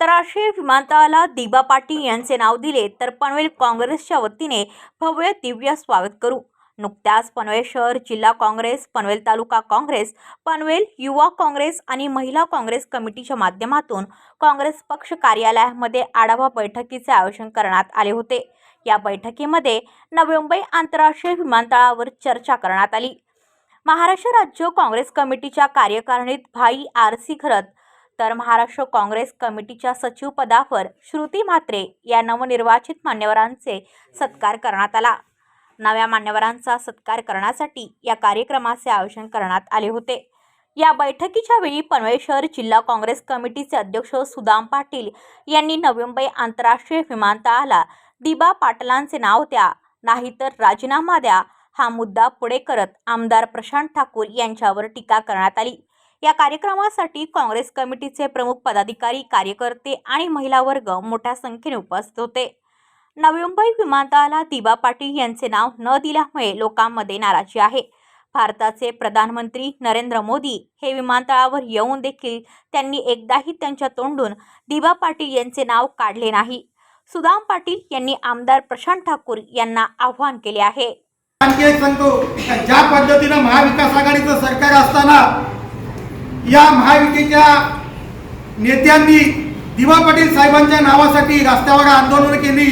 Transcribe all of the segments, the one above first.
आंतरराष्ट्रीय विमानतळाला दिबा पाटील यांचे नाव दिले तर पनवेल काँग्रेसच्या वतीने भव्य दिव्य स्वागत करू. नुकत्याच पनवेल शहर जिल्हा काँग्रेस पनवेल तालुका काँग्रेस पनवेल युवा काँग्रेस आणि महिला काँग्रेस कमिटीच्या माध्यमातून काँग्रेस पक्ष कार्यालयामध्ये आढावा बैठकीचे आयोजन करण्यात आले होते. या बैठकीमध्ये नवी मुंबई आंतरराष्ट्रीय विमानतळावर चर्चा करण्यात आली. महाराष्ट्र राज्य काँग्रेस कमिटीच्या कार्यकारिणीत भाई आर सी खरत तर महाराष्ट्र काँग्रेस कमिटीच्या सचिवपदावर श्रुती म्हात्रे या नवनिर्वाचित मान्यवरांचे सत्कार करण्यात आला. नव्या मान्यवरांचा सत्कार करण्यासाठी या कार्यक्रमाचे आयोजन करण्यात आले होते. या बैठकीच्या वेळी पनवेल शहर जिल्हा काँग्रेस कमिटीचे अध्यक्ष सुदाम पाटील यांनी नवी मुंबई आंतरराष्ट्रीय विमानतळाला दिबा पाटलांचे नाव द्या नाहीतर राजीनामा द्या हा मुद्दा पुढे करत आमदार प्रशांत ठाकूर यांच्यावर टीका करण्यात आली. या कार्यक्रमासाठी काँग्रेस कमिटीचे प्रमुख पदाधिकारी कार्यकर्ते आणि महिला वर्ग मोठ्या संख्येने उपस्थित होते. नवी मुंबई विमानतळाला दिबा पाटील यांचे नाव न दिल्यामुळे लोकांमध्ये नाराजी आहे. भारताचे प्रधानमंत्री नरेंद्र मोदी हे विमानतळावर येऊन देखील त्यांनी एकदाही त्यांच्या तोंडून दिबा पाटील यांचे नाव काढले नाही. सुदाम पाटील यांनी आमदार प्रशांत ठाकूर यांना आव्हान केले आहे. आणखी एक सांगतो ज्या पद्धतीनं महाविकास आघाडीचं सरकार असताना या महायुतीच्या नेत्यांनी दिवा पाटील साहेबांच्या नावासाठी रस्त्यावर आंदोलन केली.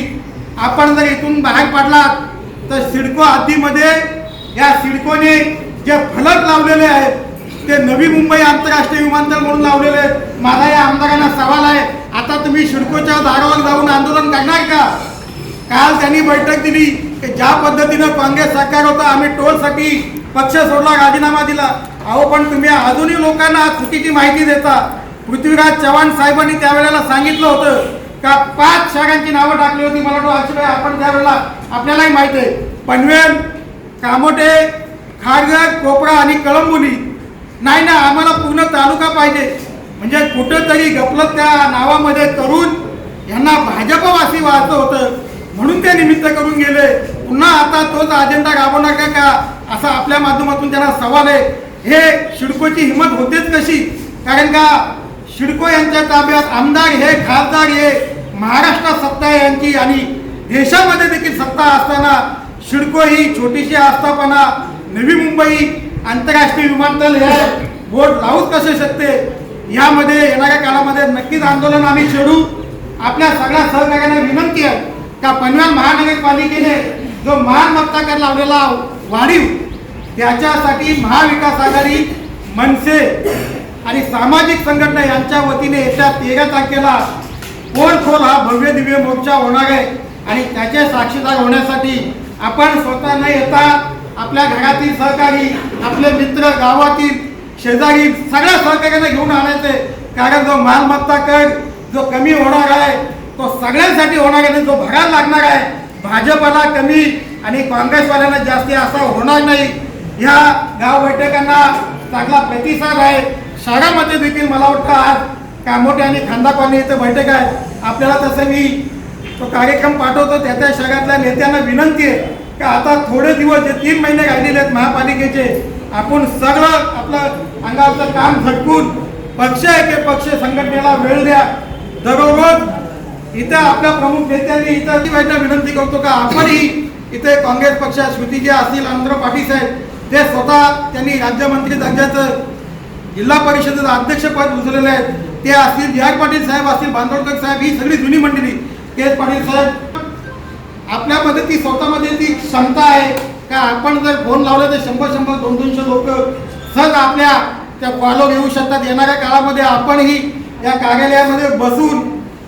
आपण जर इथून बाहेर पडलात तर सिडको हद्दीमध्ये या सिडकोने जे फलक लावलेले आहेत ते नवी मुंबई आंतरराष्ट्रीय विमानतळ म्हणून लावलेले आहेत. माझा या आमदारांना सवाल आहे आता तुम्ही सिडकोच्या दारावर जाऊन आंदोलन करणार का? काल त्यांनी बैठक दिली की ज्या पद्धतीनं काँग्रेस सरकार होतं आम्ही टोलसाठी पक्ष सोडला राजीनामा दिला. अहो पण तुम्ही अजूनही लोकांना चुकीची माहिती देता. पृथ्वीराज चव्हाण साहेबांनी त्यावेळेला सांगितलं होतं का पाच शहरांची नावं टाकली होती. मला तो अक्षय आपण त्यावेळेला आपल्यालाही माहिती आहे. पनवेल कामोटे खारघर कोपरा आणि कळंबोली. नाही ना आम्हाला पूर्ण तालुका पाहिजे. म्हणजे कुठंतरी गपलत त्या नावामध्ये तरुण यांना भाजपवासी व्हायचं होतं. म्हणून ते निमित्त करून गेले. पुन्हा आता तोच अजेंडा राबवणार का का? असा आपल्या माध्यमातून त्यांना सवाल आहे. हे शिडकोची हिंमत होतेच कशी? कारण का शिडको यांच्या ताब्यात आमदार हे खासदार हे महाराष्ट्रात सत्ता यांची आणि देशामध्ये देखील सत्ता असताना शिडको ही छोटीशी आस्थापना नवी मुंबई आंतरराष्ट्रीय विमानतळ हे बोट लावूच कसे शकते? यामध्ये येणाऱ्या काळामध्ये नक्कीच आंदोलन आम्ही छेडू. आपल्या सगळ्या सहकार्यांना विनंती आहे का पनवेल महानगरपालिकेने जो मालमत्ता कर लावलेला वाढीव त्याच्यासाठी महाविकास आघाडी मनसे आणि सामाजिक संघटना यांच्या वतीने येत्या तेरा तारखेला पोलखोल हा भव्य दिव्य मोर्चा होणार आहे. आणि त्याचे साक्षीदार होण्यासाठी आपण स्वतः न येता आपल्या घरातील सहकारी आपले मित्र गावातील शेजारी सगळ्या सहकार्यांना घेऊन आणायचे. कारण जो मालमत्ता कर जो कमी होणार आहे तो सगळ्यांसाठी होणार आहे जो भरायला लागणार आहे भाजपला कमी आणि काँग्रेसवाल्यांना जास्ती असा होणार नाही. ह्या गाव बैठकांना चांगला प्रतिसाद आहे. शहरामध्ये देखील मला वाटतं आज कामोटे आणि खांदा कॉलनी इथं बैठक आहे. आपल्याला तसं मी तो कार्यक्रम पाठवतो. त्या त्या शहरातल्या नेत्यांना विनंती आहे का आता थोडे दिवस जे तीन महिने राहिलेले आहेत महापालिकेचे आपण सगळं आपलं अंगावरचं काम झटकून पक्ष आहे ते पक्ष संघटनेला वेळ द्या. दररोज इथं आपल्या प्रमुख नेत्यांनी इथं ती विनंती करतो का आपणही इथे काँग्रेस पक्षात श्रुतीजी असतील आंध्र पाटील साहेब ते स्वतः त्यांनी राज्यमंत्री दर्जाचं जिल्हा परिषदेचं अध्यक्षपद उचललेलं आहे. ते असतील जी आर पाटील साहेब असतील बांदोडकर साहेब ही सगळी जुनी मंडळी. केस पाटील साहेब आपल्यामध्ये ती स्वतःमध्ये ती क्षमता आहे. का आपण जर फोन लावला तर शंभर शंभर दोन दोनशे लोक सहज आपल्या त्या फॉलो घेऊ शकतात. येणाऱ्या काळामध्ये आपणही या कार्यालयामध्ये बसून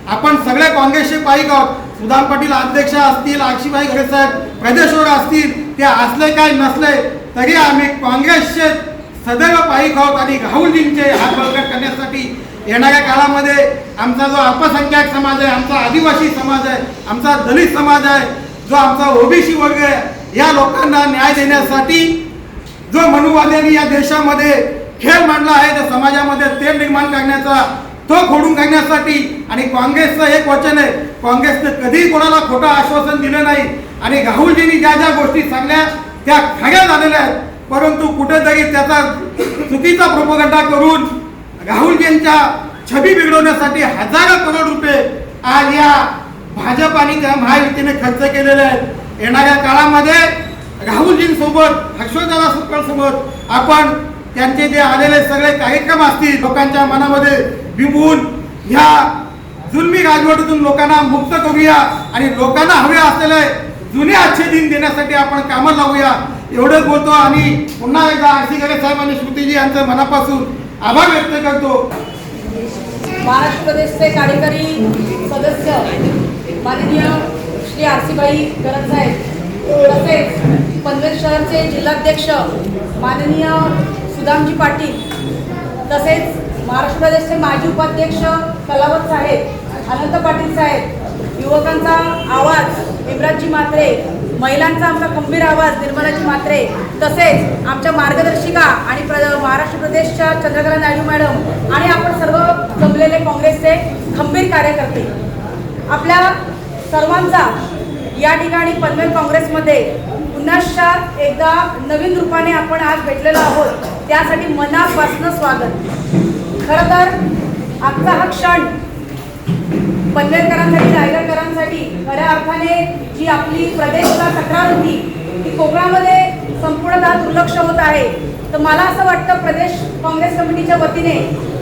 आपण सगळ्या काँग्रेसचे पाईक आहोत. सुधार पाटील अध्यक्ष असतील आक्षीबाई घरे साहेब प्रदेशवर असतील ते असले काय नसले तरी आम्ही काँग्रेसचे सदैव पायी आहोत आणि राहुलजींचे हात बळकट करण्यासाठी येणाऱ्या काळामध्ये आमचा जो अल्पसंख्याक समाज आहे आमचा आदिवासी समाज आहे आमचा दलित समाज आहे जो आमचा ओबीसी वर्ग आहे या लोकांना न्याय देण्यासाठी जो मनुवाद्यांनी या देशामध्ये खेळ मांडला आहे त्या समाजामध्ये तेल निर्माण करण्याचा तो खोडून काढण्यासाठी आणि काँग्रेसचं एक वचन आहे काँग्रेसनं कधीही कोणाला खोटं आश्वासन दिलं नाही आणि राहुलजींनी ज्या ज्या गोष्टी सांगल्या त्या खऱ्या झालेल्या आहेत. परंतु कुठेतरी त्याचा चुकीचा प्रोपगंडा करून राहुलजींच्या छबी बिघडवण्यासाठी हजारो करोड रुपये आज या भाजप आणि त्या महायुतीने खर्च केलेले आहेत. येणाऱ्या काळामध्ये राहुलजींसोबत हर्षवर्धना सुक्कळ सोबत आपण त्यांचे जे आलेले सगळे कार्यक्रम असतील लोकांच्या मनामध्ये बिंबवून ह्या जुलमी राजवटीतून लोकांना मुक्त करूया आणि लोकांना हवे असलेले जुने आजचे दिन देण्यासाठी आपण कामं लावूया. एवढंच बोलतो आणि पुन्हा एकदा आरसी गरे साहेब आणि श्रुतीजी यांचं मनापासून आभार व्यक्त करतो. महाराष्ट्र प्रदेशचे कार्यकारी सदस्य माननीय श्री आरसीबाई गरज साहेब तसेच पनवेल शहरचे जिल्हाध्यक्ष माननीय सुदामजी पाटील तसेच महाराष्ट्र प्रदेशचे माजी उपाध्यक्ष कलावत साहेब अनंत पाटील साहेब युवकांचा आवाज इम्रानजी म्हात्रे महिलांचा आमचा खंबीर आवाज निर्मलाजी म्हात्रे तसेच आमच्या मार्गदर्शिका आणि प्र महाराष्ट्र प्रदेशच्या चंद्रकला नायडू मॅडम आणि आपण सर्व जमलेले काँग्रेसचे खंबीर कार्यकर्ते. आपल्या सर्वांचा या ठिकाणी पनवेल काँग्रेसमध्ये पुन्हा एकदा नवीन रूपाने आपण आज भेटलेलो आहोत. त्यासाठी मनापासून स्वागत. खरं तर आजचा हा क्षण पनवेलकरांसाठी रायगडकरांसाठी खऱ्या अर्थाने जी आपली प्रदेशला तक्रार होती ती कोकणामध्ये संपूर्णतः दुर्लक्ष होत आहे. तर मला असं वाटतं प्रदेश काँग्रेस कमिटीच्या वतीने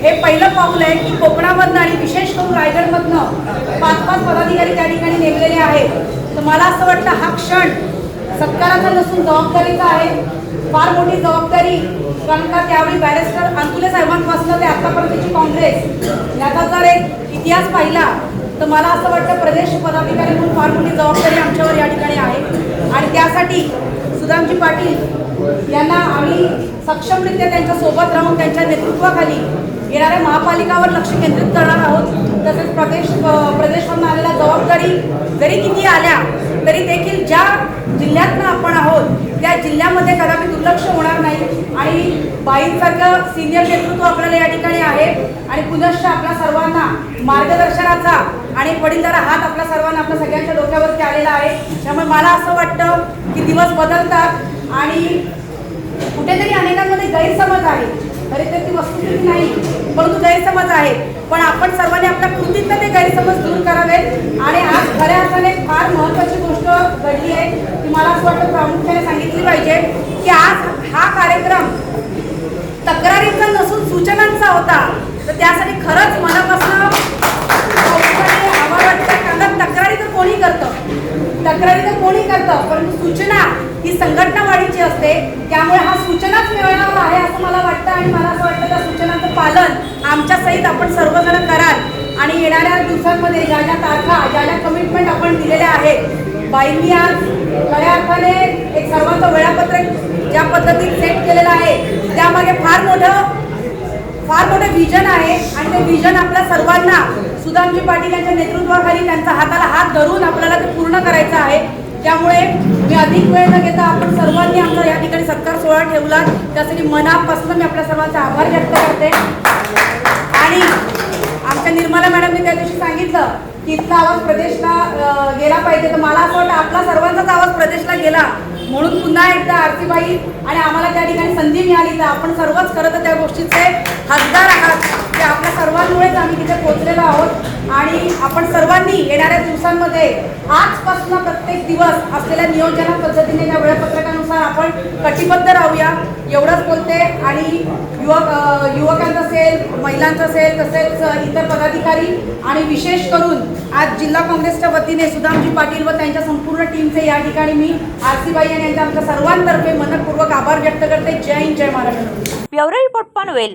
हे पहिलं पाऊल आहे की कोकणामधनं आणि विशेष करून रायगडमधनं पाच पाच पदाधिकारी त्या ठिकाणी नेमलेले आहेत. तर मला असं वाटतं हा क्षण सत्काराचा नसून जबाबदारीचा आहे. फार मोठी जबाबदारी कारण का त्यावेळी बॅरिस्टर अंतुले साहेबांपासून ते आतापर्यंतची काँग्रेस. याचा जर एक इतिहास पाहिला तर मला असं वाटतं प्रदेश पदाधिकारी म्हणून फार मोठी जबाबदारी आमच्यावर या ठिकाणी आहे. आणि त्यासाठी सुदामजी पाटील यांना आम्ही सक्षमरित्या त्यांच्यासोबत राहून त्यांच्या नेतृत्वाखाली येणाऱ्या महापालिकावर लक्ष केंद्रित करणार आहोत. तसेच प्रदेश प्रदेशमधून आलेल्या जबाबदारी जरी किती आल्या तरी देखील ज्या जिल्ह्यातनं आपण आहोत त्या जिल्ह्यामध्ये कदापि दुर्लक्ष होणार नाही. आणि बाईंसारखं सिनियर नेतृत्व आपल्याला या ठिकाणी आहे. आणि पुनश्च आपल्या सर्वांना मार्गदर्शनाचा आणि वडीलदारा हात आपल्या सर्वांना आपल्या सगळ्यांच्या डोक्यावरती आलेला आहे. त्यामुळे मला असं वाटतं की दिवस बदलतात आणि कुठेतरी अनेकांमध्ये गैरसमज आहे तरी तर ती वस्तुस्थिती नाही. परंतु गैरसमज आहे. पण आपण सर्वांनी आपल्या कृतीतनं ते गैरसमज दूर करावेत. आणि आज खऱ्या अर्थाने फार महत्त्वाची गोष्ट घडली आहे की मला असं वाटतं प्रामुख्याने सांगितली पाहिजे की आज हा कार्यक्रम तक्रारींचा नसून सूचनांचा होता. तर त्यासाठी खरंच मनापासून वाटतं तक्रारी तर कोणी करतं? तक्रारी तर कोणी करतं? परंतु सूचना ही संघटना वाढीची असते. त्यामुळे हा सूचनाच मिळणार आहे असं मला वाटतं आणि मला असं वाटतं त्या सूचना सहित आपण सर्वजण कराल. आणि येणाऱ्या दिवसांमध्ये ज्या ज्या तारखा ज्या ज्या कमिटमेंट आपण दिलेल्या आहेत बाईंनी आज खऱ्या अर्थाने एक सर्वांचं वेळापत्रक ज्या पद्धतीत सेट केलेलं आहे त्यामागे फार मोठं फार मोठं व्हिजन आहे. आणि ते व्हिजन आपल्या सर्वांना सुदामजी पाटील यांच्या नेतृत्वाखाली त्यांचा हाताला हात धरून आपल्याला ते पूर्ण करायचं आहे. त्यामुळे मी अधिक वेळ न घेता आपण सर्वांनी आमचा या ठिकाणी सत्कार सोहळा ठेवला त्यासाठी मनापासून मी आपल्या सर्वांचा आभार व्यक्त करते. आणि आमच्या निर्मला मॅडमने त्या दिवशी सांगितलं की इथला आवाज प्रदेशला गेला पाहिजे. तर मला असं वाटतं आपला सर्वांचाच आवाज प्रदेशला गेला. म्हणून पुन्हा एकदा आरतीबाई आणि आम्हाला त्या ठिकाणी संधी मिळाली. तर आपण सर्वच खरं तर त्या गोष्टीचे हजदार आहात. ते आपल्या सर्वांमुळेच आम्ही तिथे पोहोचलेलो आहोत. आणि आपण सर्वांनी येणाऱ्या दिवसांमध्ये आजपासून प्रत्येक दिवस असलेल्या नियोजना पद्धतीने या वेळापत्रकानुसार आपण कटिबद्ध राहूया. एवढंच बोलते. आणि युवक युवकांचं असेल महिलांचं असेल तसेच इतर पदाधिकारी आणि विशेष करून आज जिल्हा काँग्रेसच्या वतीने सुदामजी पाटील व त्यांच्या संपूर्ण टीमचे या ठिकाणी मी आरसीबाई आणि यांच्या आमच्या सर्वांतर्फे मनपूर्वक आभार व्यक्त करते. जय हिंद जय Maharashtra. Bureau report Panvel.